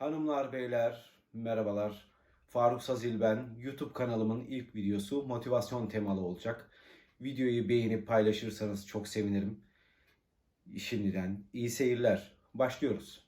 Hanımlar, beyler, merhabalar. Faruk Sazil ben. YouTube kanalımın ilk videosu motivasyon temalı olacak. Videoyu beğenip paylaşırsanız çok sevinirim. Şimdiden iyi seyirler. Başlıyoruz.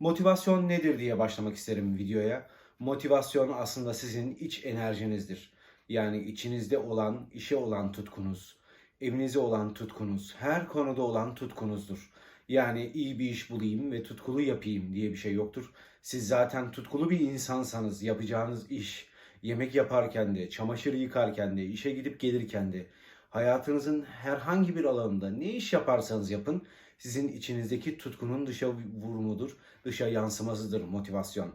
Motivasyon nedir diye başlamak isterim videoya. Motivasyon aslında sizin iç enerjinizdir. Yani içinizde olan, işe olan tutkunuz, evinize olan tutkunuz, her konuda olan tutkunuzdur. Yani iyi bir iş bulayım ve tutkulu yapayım diye bir şey yoktur. Siz zaten tutkulu bir insansanız yapacağınız iş, yemek yaparken de, çamaşır yıkarken de, işe gidip gelirken de, hayatınızın herhangi bir alanında ne iş yaparsanız yapın, sizin içinizdeki tutkunun dışa vurumudur, dışa yansımasıdır motivasyon.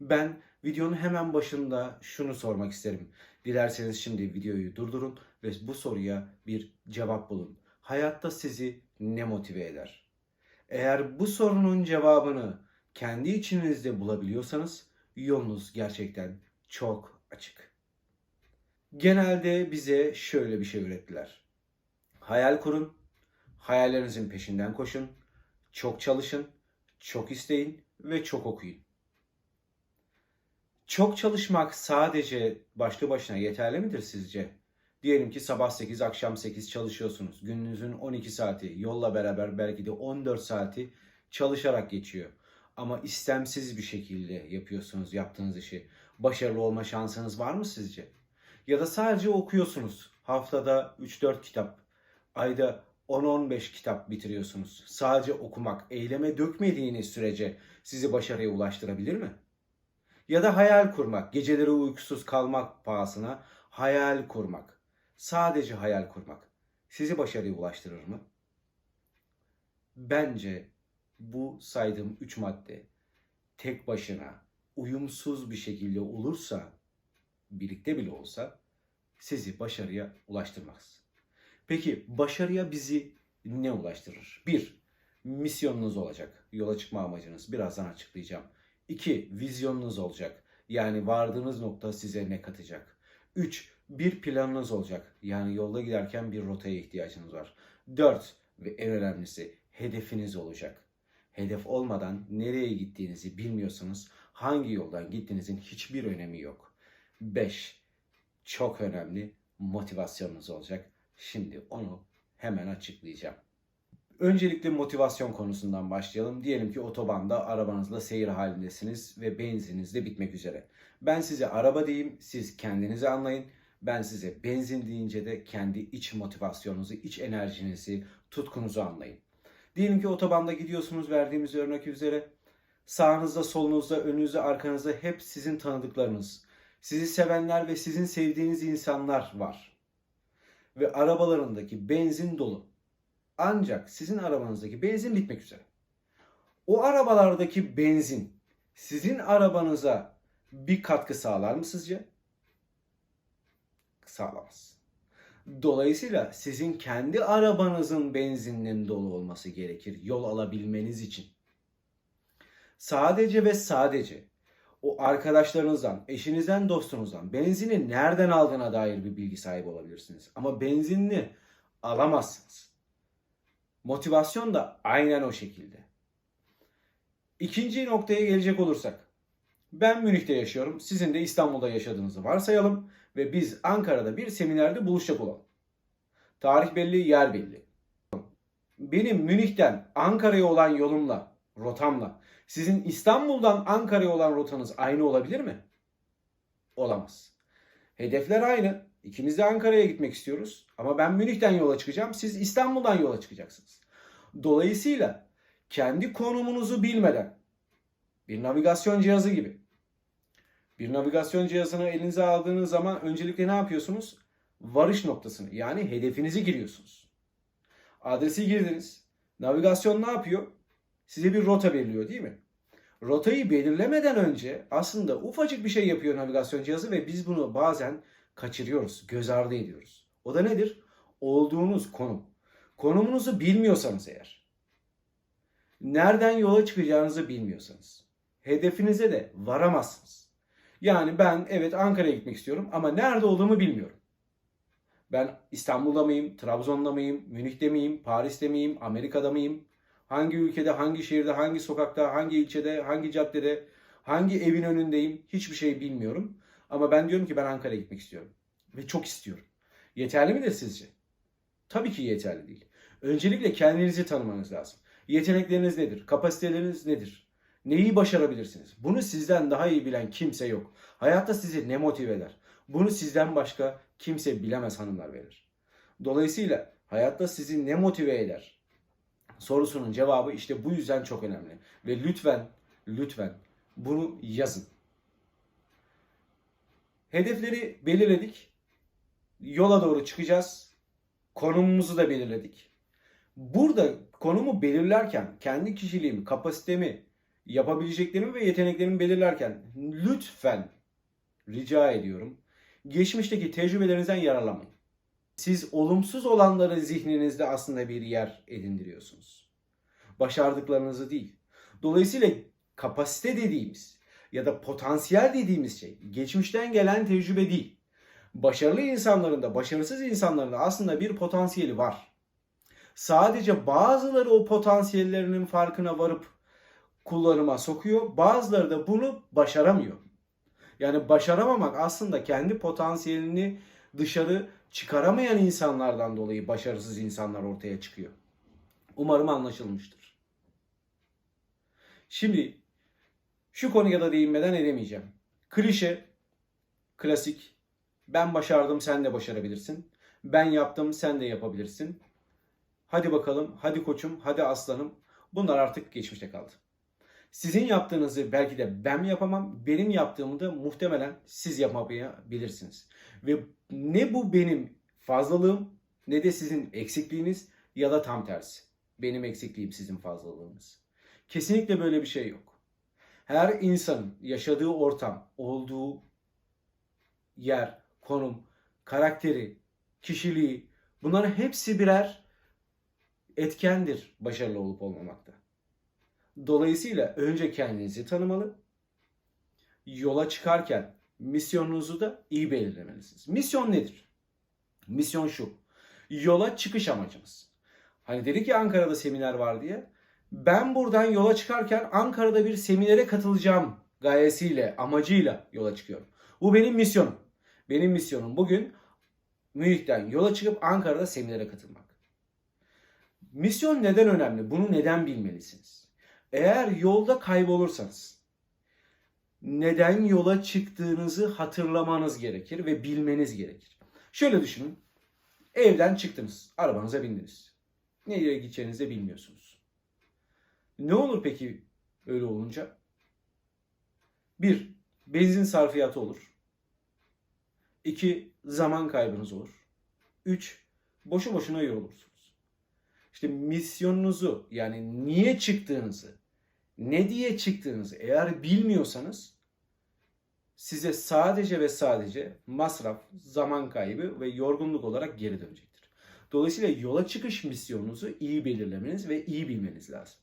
Ben videonun hemen başında şunu sormak isterim. Dilerseniz şimdi videoyu durdurun ve bu soruya bir cevap bulun. Hayatta sizi ne motive eder? Eğer bu sorunun cevabını kendi içinizde bulabiliyorsanız yolunuz gerçekten çok açık. Genelde bize şöyle bir şey öğrettiler. Hayal kurun, hayallerinizin peşinden koşun, çok çalışın, çok isteyin ve çok okuyun. Çok çalışmak sadece başlı başına yeterli midir sizce? Diyelim ki sabah 8, akşam 8 çalışıyorsunuz. Gününüzün 12 saati yolla beraber belki de 14 saati çalışarak geçiyor. Ama istemsiz bir şekilde yapıyorsunuz yaptığınız işi. Başarılı olma şansınız var mı sizce? Ya da sadece okuyorsunuz. Haftada 3-4 kitap, ayda 10-15 kitap bitiriyorsunuz. Sadece okumak, eyleme dökmediğiniz sürece sizi başarıya ulaştırabilir mi? Ya da hayal kurmak, geceleri uykusuz kalmak pahasına hayal kurmak. Sadece hayal kurmak sizi başarıya ulaştırır mı? Bence bu saydığım üç madde tek başına uyumsuz bir şekilde olursa, birlikte bile olsa sizi başarıya ulaştırmaz. Peki başarıya bizi ne ulaştırır? Bir, misyonunuz olacak. Yola çıkma amacınız. Birazdan açıklayacağım. İki, vizyonunuz olacak. Yani vardığınız nokta size ne katacak? Üç, bir planınız olacak. Yani yolda giderken bir rotaya ihtiyacınız var. Dört ve en önemlisi hedefiniz olacak. Hedef olmadan nereye gittiğinizi bilmiyorsanız hangi yoldan gittiğinizin hiçbir önemi yok. Beş, çok önemli motivasyonunuz olacak. Şimdi onu hemen açıklayacağım. Öncelikle motivasyon konusundan başlayalım. Diyelim ki otobanda arabanızla seyir halindesiniz ve benziniz de bitmek üzere. Ben size araba diyeyim, siz kendinizi anlayın. Ben size benzin deyince de kendi iç motivasyonunuzu, iç enerjinizi, tutkunuzu anlayın. Diyelim ki otobanda gidiyorsunuz verdiğimiz örnek üzere. Sağınızda, solunuzda, önünüzde, arkanızda hep sizin tanıdıklarınız. Sizi sevenler ve sizin sevdiğiniz insanlar var. Ve arabalarındaki benzin dolu. Ancak sizin arabanızdaki benzin bitmek üzere. O arabalardaki benzin sizin arabanıza bir katkı sağlar mı sizce? Sağlamaz. Dolayısıyla sizin kendi arabanızın benzininin dolu olması gerekir yol alabilmeniz için. Sadece ve sadece o arkadaşlarınızdan, eşinizden, dostunuzdan benzini nereden aldığına dair bir bilgi sahibi olabilirsiniz. Ama benzinini alamazsınız. Motivasyon da aynen o şekilde. İkinci noktaya gelecek olursak. Ben Münih'te yaşıyorum. Sizin de İstanbul'da yaşadığınızı varsayalım. Ve biz Ankara'da bir seminerde buluşacak olalım. Tarih belli, yer belli. Benim Münih'ten Ankara'ya olan yolumla, rotamla sizin İstanbul'dan Ankara'ya olan rotanız aynı olabilir mi? Olamaz. Hedefler aynı. İkimiz de Ankara'ya gitmek istiyoruz. Ama ben Münih'ten yola çıkacağım. Siz İstanbul'dan yola çıkacaksınız. Dolayısıyla kendi konumunuzu bilmeden bir navigasyon cihazı gibi bir navigasyon cihazını elinize aldığınız zaman öncelikle ne yapıyorsunuz? Varış noktasını yani hedefinizi giriyorsunuz. Adresi girdiniz. Navigasyon ne yapıyor? Size bir rota belirliyor değil mi? Rotayı belirlemeden önce aslında ufacık bir şey yapıyor navigasyon cihazı ve biz bunu bazen kaçırıyoruz, göz ardı ediyoruz. O da nedir? Olduğunuz konum. Konumunuzu bilmiyorsanız eğer, nereden yola çıkacağınızı bilmiyorsanız, hedefinize de varamazsınız. Yani ben evet Ankara'ya gitmek istiyorum ama nerede olduğumu bilmiyorum. Ben İstanbul'da mıyım, Trabzon'da mıyım, Münih'te miyim, Paris'te miyim, Amerika'da mıyım? Hangi ülkede, hangi şehirde, hangi sokakta, hangi ilçede, hangi caddede, hangi evin önündeyim hiçbir şey bilmiyorum. Ama ben diyorum ki ben Ankara'ya gitmek istiyorum. Ve çok istiyorum. Yeterli midir sizce? Tabii ki yeterli değil. Öncelikle kendinizi tanımanız lazım. Yetenekleriniz nedir? Kapasiteleriniz nedir? Neyi başarabilirsiniz? Bunu sizden daha iyi bilen kimse yok. Hayatta sizi ne motive eder? Bunu sizden başka kimse bilemez hanımlar beyler. Dolayısıyla hayatta sizi ne motive eder? Sorusunun cevabı işte bu yüzden çok önemli. Ve lütfen, lütfen bunu yazın. Hedefleri belirledik. Yola doğru çıkacağız. Konumumuzu da belirledik. Burada konumu belirlerken kendi kişiliğimi, kapasitemi, yapabileceklerimi ve yeteneklerimi belirlerken lütfen rica ediyorum geçmişteki tecrübelerinizden yararlanmayın. Siz olumsuz olanları zihninizde aslında bir yer edindiriyorsunuz. Başardıklarınızı değil. Dolayısıyla kapasite dediğimiz ya da potansiyel dediğimiz şey geçmişten gelen tecrübe değil. Başarılı insanların da başarısız insanların da aslında bir potansiyeli var. Sadece bazıları o potansiyellerinin farkına varıp kullanıma sokuyor. Bazıları da bunu başaramıyor. Yani başaramamak aslında kendi potansiyelini dışarı çıkaramayan insanlardan dolayı başarısız insanlar ortaya çıkıyor. Umarım anlaşılmıştır. Şimdi şu konuya da değinmeden edemeyeceğim. Klişe, klasik. Ben başardım sen de başarabilirsin. Ben yaptım sen de yapabilirsin. Hadi bakalım, hadi koçum, hadi aslanım. Bunlar artık geçmişte kaldı. Sizin yaptığınızı belki de ben yapamam, benim yaptığımı da muhtemelen siz yapamayabilirsiniz. Ve ne bu benim fazlalığım ne de sizin eksikliğiniz ya da tam tersi. Benim eksikliğim sizin fazlalığınız. Kesinlikle böyle bir şey yok. Her insanın yaşadığı ortam, olduğu yer, konum, karakteri, kişiliği bunların hepsi birer etkendir başarılı olup olmamakta. Dolayısıyla önce kendinizi tanımalı. Yola çıkarken misyonunuzu da iyi belirlemelisiniz. Misyon nedir? Misyon şu. Yola çıkış amacımız. Hani dedik ya Ankara'da seminer var diye. Ben buradan yola çıkarken Ankara'da bir seminere katılacağım gayesiyle, amacıyla yola çıkıyorum. Bu benim misyonum. Benim misyonum bugün Münih'ten yola çıkıp Ankara'da seminere katılmak. Misyon neden önemli? Bunu neden bilmelisiniz? Eğer yolda kaybolursanız neden yola çıktığınızı hatırlamanız gerekir ve bilmeniz gerekir. Şöyle düşünün. Evden çıktınız, arabanıza bindiniz. Nereye gideceğinizi de bilmiyorsunuz. Ne olur peki öyle olunca? Bir, benzin sarfiyatı olur. İki, zaman kaybınız olur. Üç, boşu boşuna yorulursunuz. İşte misyonunuzu yani niye çıktığınızı, ne diye çıktığınızı eğer bilmiyorsanız size sadece ve sadece masraf, zaman kaybı ve yorgunluk olarak geri dönecektir. Dolayısıyla yola çıkış misyonunuzu iyi belirlemeniz ve iyi bilmeniz lazım.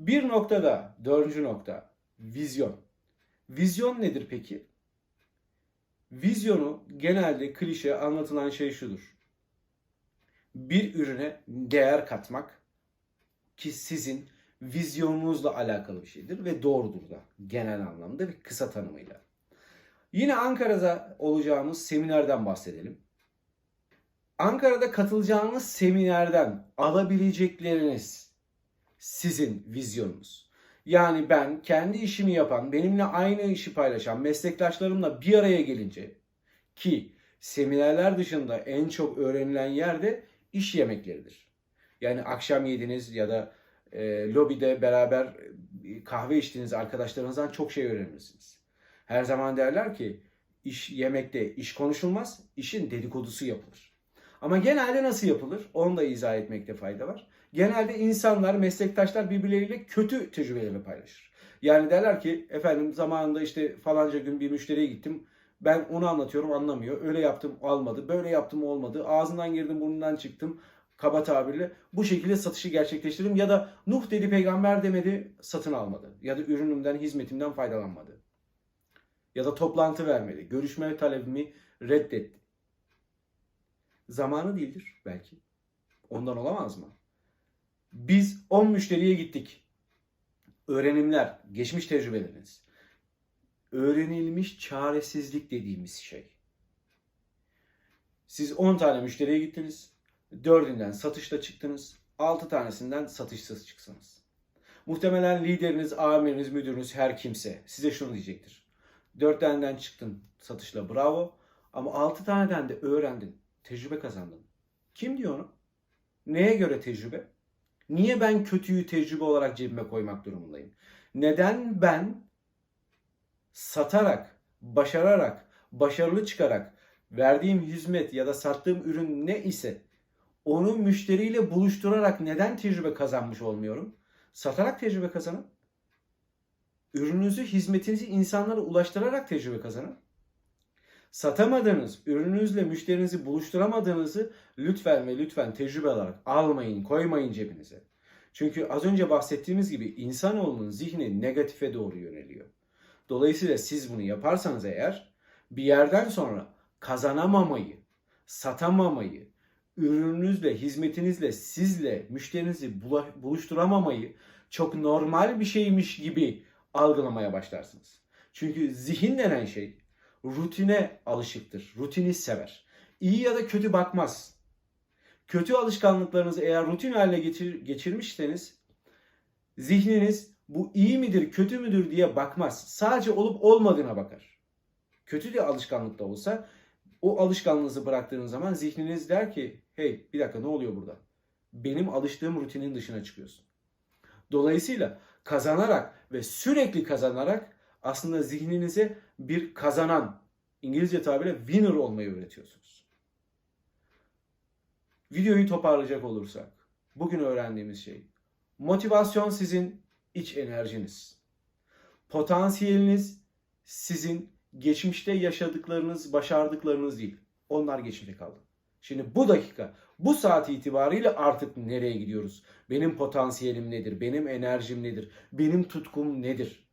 Bir noktada, dördüncü nokta, vizyon. Vizyon nedir peki? Vizyonu genelde klişe anlatılan şey şudur. Bir ürüne değer katmak ki sizin vizyonunuzla alakalı bir şeydir ve doğrudur da genel anlamda bir kısa tanımıyla. Yine Ankara'da olacağımız seminerden bahsedelim. Ankara'da katılacağınız seminerden alabilecekleriniz sizin vizyonunuz. Yani ben kendi işimi yapan, benimle aynı işi paylaşan meslektaşlarımla bir araya gelince ki seminerler dışında en çok öğrenilen yerde iş yemekleridir. Yani akşam yediniz ya da e, lobide beraber e, kahve içtiğiniz arkadaşlarınızdan çok şey öğrenirsiniz. Her zaman derler ki iş yemekte iş konuşulmaz, işin dedikodusu yapılır. Ama genelde nasıl yapılır? Onu da izah etmekte fayda var. Genelde insanlar, meslektaşlar birbirleriyle kötü tecrübelerini paylaşır. Yani derler ki efendim zamanında işte falanca gün bir müşteriye gittim. Ben onu anlatıyorum anlamıyor. Öyle yaptım almadı. Böyle yaptım olmadı. Ağzından girdim burnundan çıktım kaba tabirle bu şekilde satışı gerçekleştirdim ya da Nuh dedi peygamber demedi satın almadı ya da ürünümden hizmetimden faydalanmadı ya da toplantı vermedi görüşme talebimi reddetti. Zamanı değildir belki. Ondan olamaz mı? Biz 10 müşteriye gittik. Öğrenimler, geçmiş tecrübeleriniz. Öğrenilmiş çaresizlik dediğimiz şey. Siz 10 tane müşteriye gittiniz. 4'ünden satışla çıktınız. 6 tanesinden satışsız çıksınız. Muhtemelen lideriniz, amiriniz, müdürünüz her kimse size şunu diyecektir. 4 taneden çıktın satışla bravo. Ama 6 taneden de öğrendin. Tecrübe kazandın. Kim diyor onu? Neye göre tecrübe? Niye ben kötüyü tecrübe olarak cebime koymak durumundayım? Neden ben satarak, başararak, başarılı çıkarak verdiğim hizmet ya da sattığım ürün ne ise onu müşteriyle buluşturarak neden tecrübe kazanmış olmuyorum? Satarak tecrübe kazanın. Ürününüzü, hizmetinizi insanlara ulaştırarak tecrübe kazanın. Satamadığınız, ürününüzle müşterinizi buluşturamadığınızı lütfen ve lütfen tecrübe olarak almayın, koymayın cebinize. Çünkü az önce bahsettiğimiz gibi insanoğlunun zihni negatife doğru yöneliyor. Dolayısıyla siz bunu yaparsanız eğer bir yerden sonra kazanamamayı, satamamayı, ürününüzle, hizmetinizle, sizle müşterinizi buluşturamamayı çok normal bir şeymiş gibi algılamaya başlarsınız. Çünkü zihin denen şey rutine alışıktır. Rutini sever. İyi ya da kötü bakmaz. Kötü alışkanlıklarınızı eğer rutin haline geçir, geçirmişseniz zihniniz bu iyi midir, kötü müdür diye bakmaz. Sadece olup olmadığına bakar. Kötü bir alışkanlık da olsa o alışkanlığınızı bıraktığınız zaman zihniniz der ki hey bir dakika ne oluyor burada? Benim alıştığım rutinin dışına çıkıyorsun. Dolayısıyla kazanarak ve sürekli kazanarak aslında zihninize bir kazanan, İngilizce tabiriyle winner olmayı öğretiyorsunuz. Videoyu toparlayacak olursak, bugün öğrendiğimiz şey, motivasyon sizin iç enerjiniz. Potansiyeliniz sizin geçmişte yaşadıklarınız, başardıklarınız değil. Onlar geçmişte kaldı. Şimdi bu dakika, bu saat itibariyle artık nereye gidiyoruz? Benim potansiyelim nedir? Benim enerjim nedir? Benim tutkum nedir?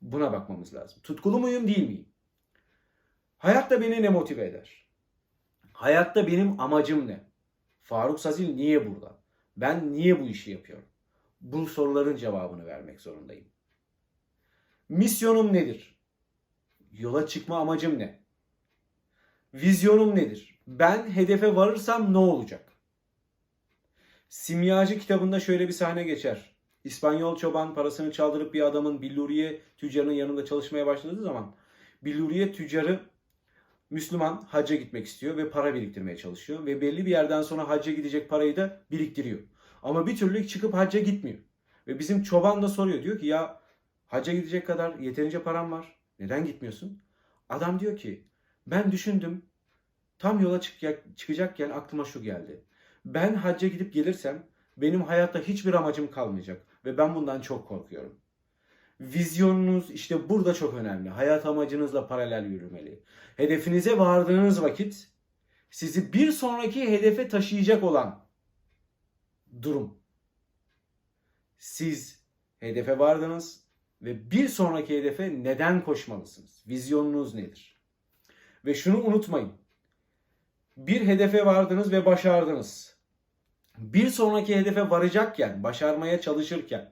Buna bakmamız lazım. Tutkulu muyum değil miyim? Hayatta beni ne motive eder? Hayatta benim amacım ne? Faruk Sazil niye burada? Ben niye bu işi yapıyorum? Bu soruların cevabını vermek zorundayım. Misyonum nedir? Yola çıkma amacım ne? Vizyonum nedir? Ben hedefe varırsam ne olacak? Simyacı kitabında şöyle bir sahne geçer. İspanyol çoban parasını çaldırıp bir adamın billuriye tüccarının yanında çalışmaya başladığı zaman billuriye tüccarı Müslüman hacca gitmek istiyor ve para biriktirmeye çalışıyor ve belli bir yerden sonra hacca gidecek parayı da biriktiriyor. Ama bir türlü çıkıp hacca gitmiyor. Ve bizim çoban da soruyor diyor ki ya hacca gidecek kadar yeterince param var. Neden gitmiyorsun? Adam diyor ki ben düşündüm tam yola çık- çıkacakken aklıma şu geldi. Ben hacca gidip gelirsem benim hayatta hiçbir amacım kalmayacak ve ben bundan çok korkuyorum. Vizyonunuz işte burada çok önemli. Hayat amacınızla paralel yürümeli. Hedefinize vardığınız vakit sizi bir sonraki hedefe taşıyacak olan durum. Siz hedefe vardınız ve bir sonraki hedefe neden koşmalısınız? Vizyonunuz nedir? Ve şunu unutmayın. Bir hedefe vardınız ve başardınız. Bir sonraki hedefe varacakken, başarmaya çalışırken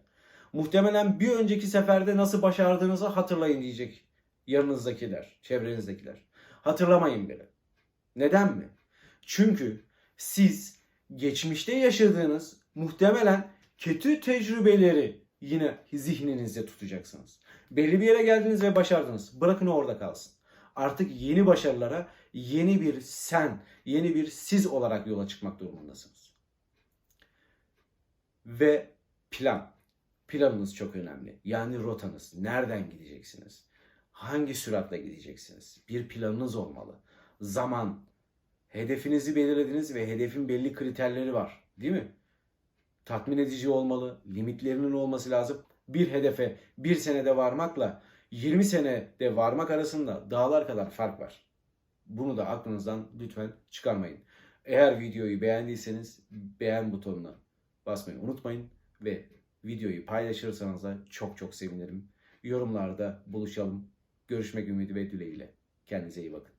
muhtemelen bir önceki seferde nasıl başardığınızı hatırlayın diyecek yanınızdakiler, çevrenizdekiler. Hatırlamayın bile. Neden mi? Çünkü siz geçmişte yaşadığınız muhtemelen kötü tecrübeleri yine zihninizde tutacaksınız. Belli bir yere geldiniz ve başardınız. Bırakın orada kalsın. Artık yeni başarılara yeni bir sen, yeni bir siz olarak yola çıkmak durumundasınız. Ve plan. Planınız çok önemli. Yani rotanız. Nereden gideceksiniz? Hangi süratle gideceksiniz? Bir planınız olmalı. Zaman. Hedefinizi belirlediniz ve hedefin belli kriterleri var. Değil mi? Tatmin edici olmalı. Limitlerinin olması lazım. Bir hedefe bir senede varmakla 20 senede varmak arasında dağlar kadar fark var. Bunu da aklınızdan lütfen çıkarmayın. Eğer videoyu beğendiyseniz beğen butonuna basmayı unutmayın ve videoyu paylaşırsanız da çok çok sevinirim. Yorumlarda buluşalım. Görüşmek ümidi ve dileğiyle. Kendinize iyi bakın.